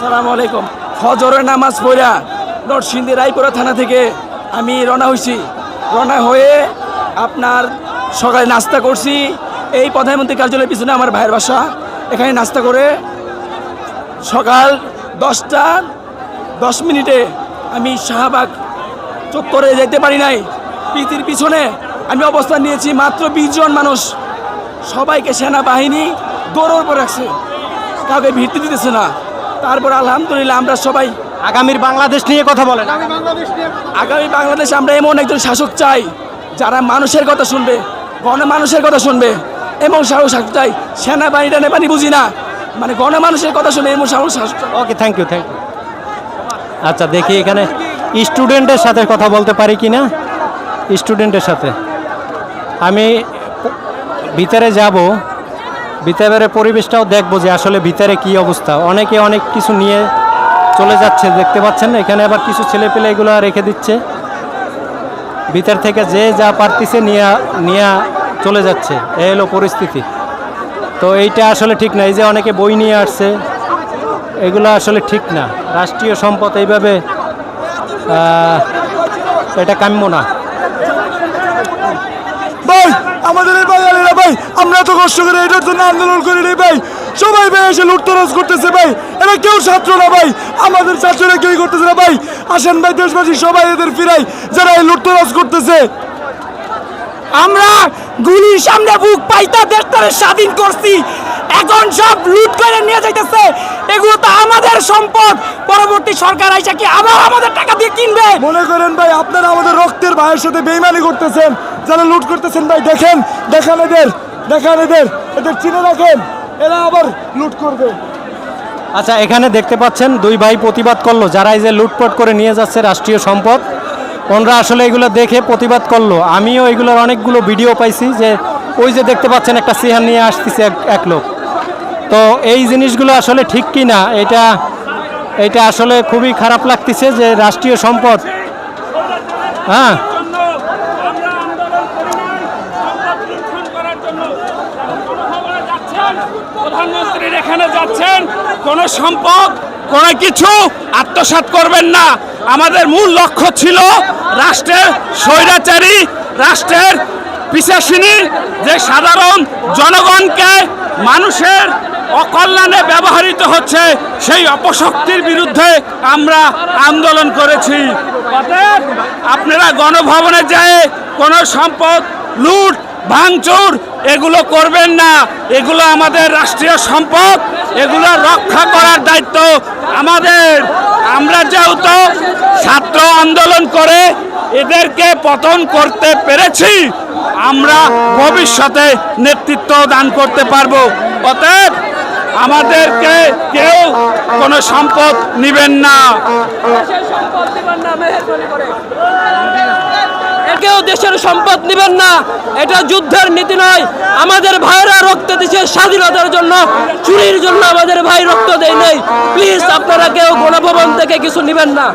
সালামু ফজরের নামাজ পড়া নরসিংদী রায়পুরা থানা থেকে আমি রওনা হয়েছি রওনা হয়ে আপনার সকালে নাস্তা করছি। এই প্রধানমন্ত্রী কার্যালয়ের পিছনে আমার ভাইয়ের বাসা। এখানে নাস্তা করে সকাল দশটা দশ মিনিটে আমি শাহবাগ চত্বরে যেতে পারি নাই। পিতির পিছনে আমি অবস্থান নিয়েছি মাত্র বিশ জন মানুষ। সবাইকে সেনাবাহিনী দৌড়ের উপর রাখছে। কাউকে ভিত্তি দিতেছে না। তারপর আলহামদুলিল্লাহ আমরা সবাই আগামীর বাংলাদেশ নিয়ে কথা বলেন। আগামী বাংলাদেশ আমরা এমন একজন শাসক চাই যারা মানুষের কথা শুনবে গণমানুষের কথা শুনবে এমন সাহস শাসক চাই। সেনাবাহিনীটা নেবানি বুঝি না মানে গণমানুষের কথা শুনে এমন সাহস শাসক okay thank you thank you আচ্ছা দেখি এখানে স্টুডেন্টের সাথে কথা বলতে পারি কি না? স্টুডেন্টের সাথে। আমি ভিতরে যাব। ভিতরে পরিবেশটাও দেখব যে আসলে ভিতরে কি অবস্থা। অনেকে অনেক কিছু নিয়ে চলে যাচ্ছে, দেখতে পাচ্ছেন এখানে আবার কিছু ছেলে পেলে এগুলো রেখে দিচ্ছে। ভিতর থেকে যে যা পারতিছে নিয়ে নিয়ে চলে যাচ্ছে। এ হলো পরিস্থিতি। তো এইটা আসলে ঠিক না। এই যে অনেকে বই নিয়ে আসছে, এগুলো আসলে ঠিক না। রাষ্ট্রীয় সম্পদ এইভাবে এটা কাম্য না। আমাদের ভাই, আমরা তো কষ্ট করে এটার জন্য আন্দোলন করি রে ভাই। সবাই ভাই এসে লুটতরাজ করতেছে ভাই। এরা কেউ ছাত্র না ভাই। আমাদের ছাত্ররা কেউ করতেছে না ভাই। আসেন ভাই, দেশবাসী সবাই এদের ফিরাই। যারা এই লুটতরাজ করতেছে আমরা গুলির সামনে বুক পাইতা দেশটারে স্বাধীন করছি। এখন সব লুট করে নিয়ে যাইতেছে। এগুলো তো আমাদের সম্পদ। পরবর্তী সরকার আইসা কি আবার আমাদের টাকা দিয়ে কিনবে? মনে করেন ভাই আপনারা আমাদের রক্তের ভাইয়ের সাথে বেইমানি করতেছেন। যারা লুট করতেছেন ভাই দেখেন দেখান এদের দেখান এদের এদের চিনে রাখেন। এরা আবার লুট করবে। আচ্ছা এখানে দেখতে পাচ্ছেন দুই ভাই প্রতিবাদ করল। যারা এই যে লুটপাট করে নিয়ে যাচ্ছে রাষ্ট্রীয় সম্পদ ওনরা আসলে এগুলো দেখে প্রতিবাদ করল। আমিও এগুলোর অনেকগুলো ভিডিও পাইছি যে ওই যে দেখতে পাচ্ছেন একটা চেয়ার নিয়ে আসতেছে এক- লোক। তো এই জিনিসগুলো আসলে ঠিক কি না এটা এটা আসলে খুবই খারাপ লাগতেছে যে রাষ্ট্রীয় সম্পদ। হ্যাঁ। প্রধানমন্ত্রীর এখানে যাচ্ছেন, কোন সম্পদ, কোন কিছু আত্মসাৎ করবেন না। আমাদের মূল লক্ষ্য ছিল রাষ্ট্রের স্বৈরাচারী, রাষ্ট্রের পিছাসিনী যে সাধারণ জনগণকে মানুষের অকল্যাণে ব্যবহৃত হচ্ছে, সেই অপশক্তির বিরুদ্ধে আমরা আন্দোলন করেছি। অতএব আপনারা গণভবনে যায় কোনো সম্পদ, লুট, ভাঙচুর এগুলো করবেন না। এগুলো আমাদের রাষ্ট্রীয় সম্পদ, এগুলো রক্ষা করার দায়িত্ব আমাদের। আমরা যেহেতু আন্দোলন করে এদেরকে পতন করতে পেরেছি, আমরা ভবিষ্যতে নেতৃত্ব দান করতে পারব। অতএব আমাদেরকে কেউ কোনো সম্পদ নিবেন না। কেউ দেশের সম্পদ নেবেন না। এটা যুদ্ধের নীতি নয়। আমাদের ভাইরা রক্ত দিচ্ছে স্বাধীনতার জন্য। চুরির জন্য আমাদের ভাই রক্ত দেয় নাই। প্লিজ আপনারা কেউ গণভবন থেকে কিছু নিবেন না।